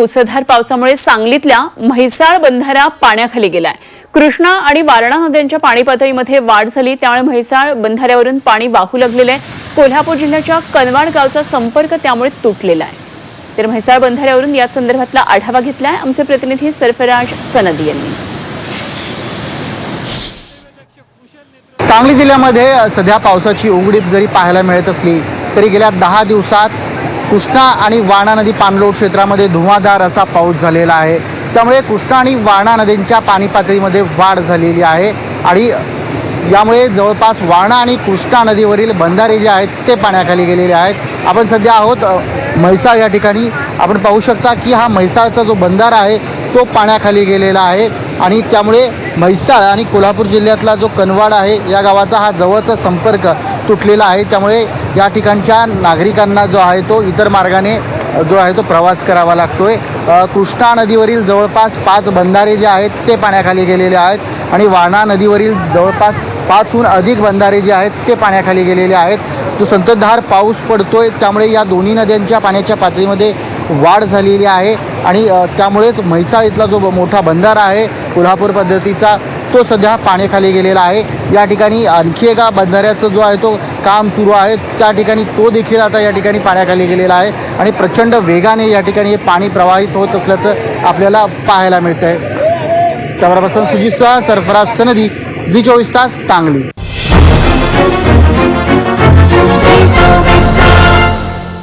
मुसळधार पावसामुळे सांगलीतल्या म्हैसाळ बंधारा पाण्याखाली गेलाय. कृष्णा आणि वारणा नद्यांच्या पाणी पातळीमध्ये वाढ झाली त्यामुळे म्हैसाळ बंधाऱ्यावरून पाणी वाहू लागलेलं आहे. कोल्हापूर जिल्ह्याच्या कनवाड गावचा संपर्क त्यामुळे तुटलेला आहे. तर म्हैसाळ बंधाऱ्यावरून या संदर्भातला आढावा घेतलाय आमचे प्रतिनिधी सरफराज सनदी यांनी. सांगली जिल्ह्यामध्ये सध्या पावसाची उघडीप जरी पाहायला मिळत असली तरी गेल्या दहा दिवसात कृष्णा आणि वाणा नदी पाणलोट क्षेत्रामध्ये धुवाधार असा पाऊस झालेला आहे. त्यामुळे कृष्णा आणि वाणा नदींच्या पाणी पातळीमध्ये वाढ झालेली आहे आणि यामुळे जवळपास वाणा आणि कृष्णा नदीवरील बंधारे जे आहेत ते पाण्याखाली गेलेले आहेत. आपण सध्या आहोत म्हैसाळ या ठिकाणी. आपण पाहू शकता की हा म्हैसाळचा जो बंधारा आहे तो पाण्याखाली गेलेला आहे आणि त्यामुळे म्हैसाळ आणि कोल्हापूर जिल्ह्यातला जो कनवाड आहे या गावाचा हा जवळचा संपर्क तुटलेला आहे. त्यामुळे या ठिकाणच्या नागरिकांना जो आहे तो इतर मार्गाने जो आहे तो प्रवास करावा लागतो आहे कृष्णा नदीवरील जवळपास पाच बंधारे जे आहेत ते पाण्याखाली गेलेले आहेत आणि वारणा नदीवरील जवळपास पाचहून अधिक बंधारे जे आहेत ते पाण्याखाली गेलेले आहेत. जो संततधार पाऊस पडतोय त्यामुळे या दोन्ही नद्यांच्या पाण्याच्या पातळीमध्ये वाढ झालेली आहे. आणि त्यामुळेच म्हैसाळ इथला जो मोठा बंधारा आहे कोल्हापूर पद्धतीचा तो सध्या पाण्याखाली गेलेला आहे. या ठिकाणी आणखी एका बंधाऱ्याचं जो आहे तो काम सुरू आहे त्या ठिकाणी तो देखील आता या ठिकाणी पाण्याखाली गेलेला आहे. आणि प्रचंड वेगाने या ठिकाणी हे पाणी प्रवाहित होत असल्याचं आपल्याला पाहायला मिळतं आहे कॅमेरा पर्सन सुजितसह सरफराज सनदी झी चोवीस तास सांगली.